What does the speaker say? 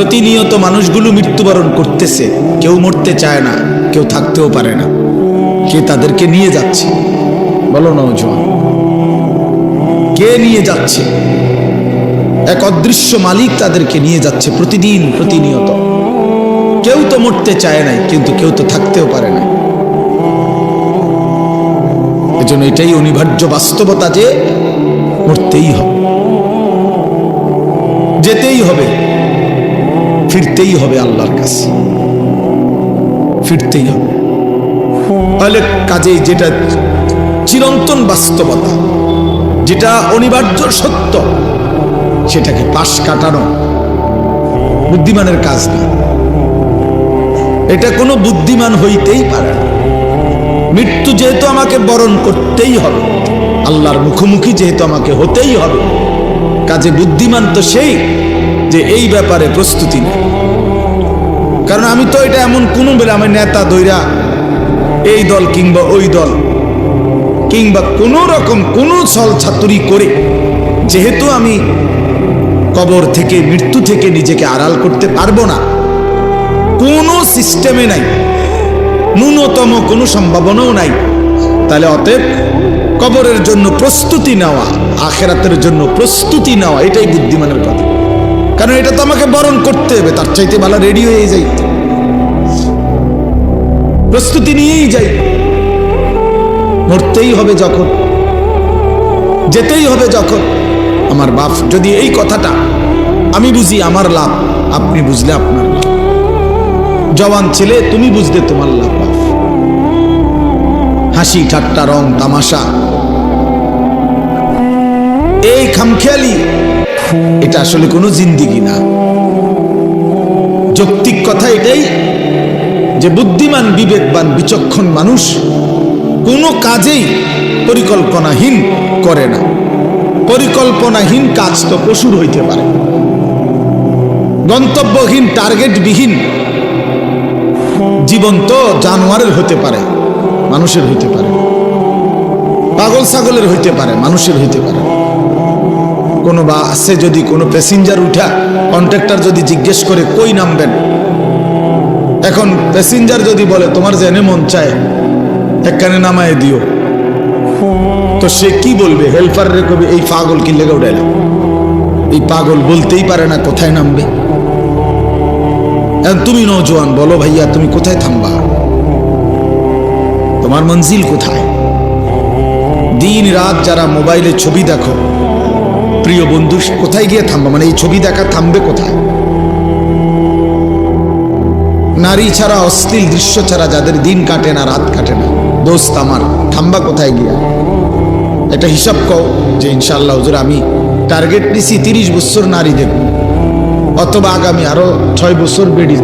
প্রতিনিয়ত মানুষগুলো মৃত্যুবরণ করতেছে। কেউ মরতে চায় না, কেউ থাকতেও পারে না। কে তাদেরকে নিয়ে যাচ্ছে? বলো নৌজওয়ান কে নিয়ে যাচ্ছে? এক অদৃশ্য মালিক তাদেরকে নিয়ে যাচ্ছে প্রতিদিন, প্রতিনিয়ত। কেউ তো মরতে চায় নাই, কিন্তু কেউ তো থাকতেও পারে না এজন্য এটাই অনিবার্য বাস্তবতা যে মরতেই হবে। যেতেই হবে। ফিরতেই হবে আল্লাহর কাছে। ফিরতেই হবে। তাহলে কাজে যেটা চিরন্তন বাস্তবতা, যেটা অনিবার্য সত্য, সেটাকে পাশ কাটানো বুদ্ধিমানের কাজ না। এটা কোনো বুদ্ধিমান হইতেই পারে না। মৃত্যু যেহেতু আমাকে বরণ করতেই হবে, আল্লাহর মুখোমুখি যেহেতু আমাকে হতেই হবে, কাজে বুদ্ধিমান তো সেই যে এই ব্যাপারে প্রস্তুতি নেই কারণ আমি তো এটা এমন কোনো বেলা আমার নেতা দৈরা এই দল কিংবা ওই দল কিংবা কোনো রকম কোনো ছল ছাতুরি করে যেহেতু আমি কবর থেকে, মৃত্যু থেকে নিজেকে আড়াল করতে পারব না। কোনো সিস্টেমে নাই। ন্যূনতম কোনো সম্ভাবনাও নাই। তাহলে অতএব কবরের জন্য প্রস্তুতি নেওয়া, আখেরাতের জন্য প্রস্তুতি নেওয়া, এটাই বুদ্ধিমানের কথা। কারণ এটা তো আমাকে বরণ করতে হবে, তার চাইতে ভালো রেডি হয়ে যাই। প্রস্তুতি নিয়েই যাই। মরতেই হবে যখন, যেতেই হবে যখন। আমার বাপ, যদি এই কথাটা আমি বুঝি, আমার লাভ, আপনি বুঝলে আপনার লাভ। জওয়ান ছেলে, তুমি বুঝতে তোমার লাভ। হাসি, ঠাট্টা, রং, তামাশা। এই খামখেয়ালি এটা আসলে কোনো জিন্দিগি না। যৌক্তিক কথা এটাই যে বুদ্ধিমান, বিবেকবান, বিচক্ষণ মানুষ কোনো কাজেই পরিকল্পনাহীন করে না। পরিকল্পনাহীন কাজ তো পশুর হইতে পারে। গন্তব্যহীন, টার্গেটবিহীন জীবন তো জানোয়ারের হতে পারে, মানুষের হইতে পারে। পাগল, ছাগলের হইতে পারে, মানুষের হইতে পারে। কোনো বা আছে যদি কোনো প্যাসেঞ্জার উঠা কন্ট্রাক্টর যদি জিজ্ঞেস করে, কই নামবেন? এখন প্যাসেঞ্জার যদি বলে, তোমার জেনে মন চায়, একখানে নামায় দিও। তো সে কি বলবে? হেল্পার রে কবি, এই পাগল কি লেগে উঠাইলাম এই পাগল বলতেই পারে না কোথায় নামবে। তুমি নৌজওয়ান বলো ভাইয়া, তুমি কোথায় থামবা? তোমার মঞ্জিল কোথায়? দিন রাত যারা মোবাইলে ছবি দেখো প্রিয় বন্ধু, কোথায় গিয়ে থামবা? মানে এই ছবি দেখা থামবে কোথায়? নারী ছাড়া অশ্লীল দৃশ্য ছাড়া যাদের দিন কাটে না, রাত কাটে না। দোস্ত আমার, থামবা কোথায় গিয়া? এটা হিসাব কও যে ইনশাল্লাহ হুজুর, আমি টার্গেট নিছি তিরিশ বছর নারী দেখব অথবা আগামী আরও ছয় বছর বেড়ি